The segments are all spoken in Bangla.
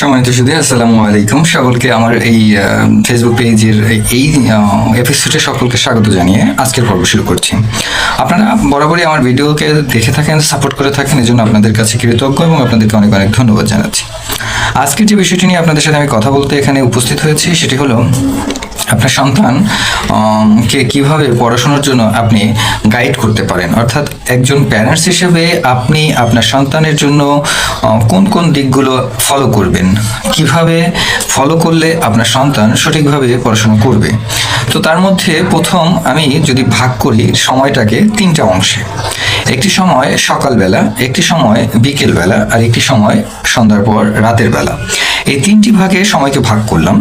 সম্মানিত সুদী আসসালামু আলাইকুম। সকলকে আমার এই ফেসবুক পেজের এই এপিসোডে সকলকে স্বাগত জানিয়ে আজকের পর্ব শুরু করছি। আপনারা বরাবরই আমার ভিডিওকে দেখে থাকেন সাপোর্ট করে থাকেন, এজন্য আপনাদের কাছে কৃতজ্ঞ এবং আপনাদেরকে অনেক অনেক ধন্যবাদ জানাচ্ছি। আজকের যে বিষয়টি নিয়ে আপনাদের সাথে আমি কথা বলতে এখানে উপস্থিত হয়েছি, সেটি হলো আপনার সন্তান কে কীভাবে পড়াশোনার জন্য আপনি গাইড করতে পারেন? অর্থাৎ একজন প্যারেন্টস হিসেবে আপনি আপনার সন্তানের জন্য কোন কোন দিকগুলো ফলো করবেন? কীভাবে ফলো করলে আপনার সন্তান সঠিকভাবে পড়াশোনা করবে? তো তার মধ্যে প্রথম আমি যদি ভাগ করি সময়টাকে তিনটা অংশে। একটি সময় সকালবেলা, একটি সময় বিকেলবেলা, আর একটি সময় সন্ধ্যার পর রাতের বেলা। এই তিনটি ভাগে সময়কে ভাগ করলাম।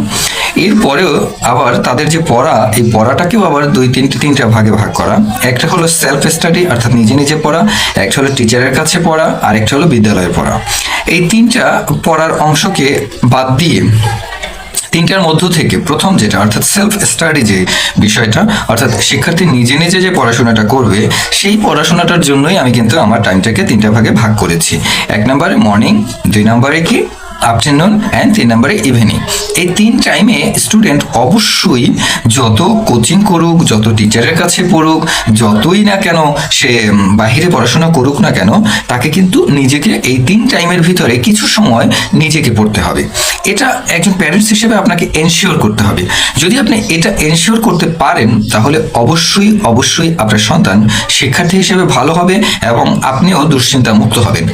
এরপরেও আবার তাদের যে পড়া, এই পড়াটাকেও আবার দুই তিনটে তিনটা ভাগে ভাগ করা। একটা হলো সেলফ স্টাডি অর্থাৎ নিজে নিজে পড়া, একটা হলো টিচারের কাছে পড়া আর একটা হলো বিদ্যালয়ে পড়া। এই তিনটা পড়ার অংশকে বাদ দিয়ে তিনটার মধ্য থেকে প্রথম যেটা, অর্থাৎ সেলফ স্টাডি যে বিষয়টা, অর্থাৎ শিক্ষার্থী নিজে নিজে যে পড়াশোনাটা করবে, সেই পড়াশোনাটার জন্যই আমি কিন্তু আমার টাইমটাকে তিনটা ভাগে ভাগ করেছি। এক নম্বরে মর্নিং দুই নম্বরে কি? আফটারনুন অ্যান্ড তিন নম্বরে ইভিনিং এই তিন টাইমে স্টুডেন্ট অবশ্যই যত কোচিং করুক, যত টিচারের কাছে পড়ুক, যতই না কেন সে বাহিরে পড়াশোনা করুক না কেন, তাকে কিন্তু নিজেকে এই তিন টাইমের ভিতরে কিছু সময় নিজেকে পড়তে হবে। এটা একজন প্যারেন্টস হিসেবে আপনাকে এনশিওর করতে হবে। যদি আপনি এটা এনশিওর করতে পারেন, তাহলে অবশ্যই অবশ্যই আপনার সন্তান শিক্ষার্থী হিসেবে ভালো হবে এবং আপনিও দুশ্চিন্তা মুক্ত হবেন।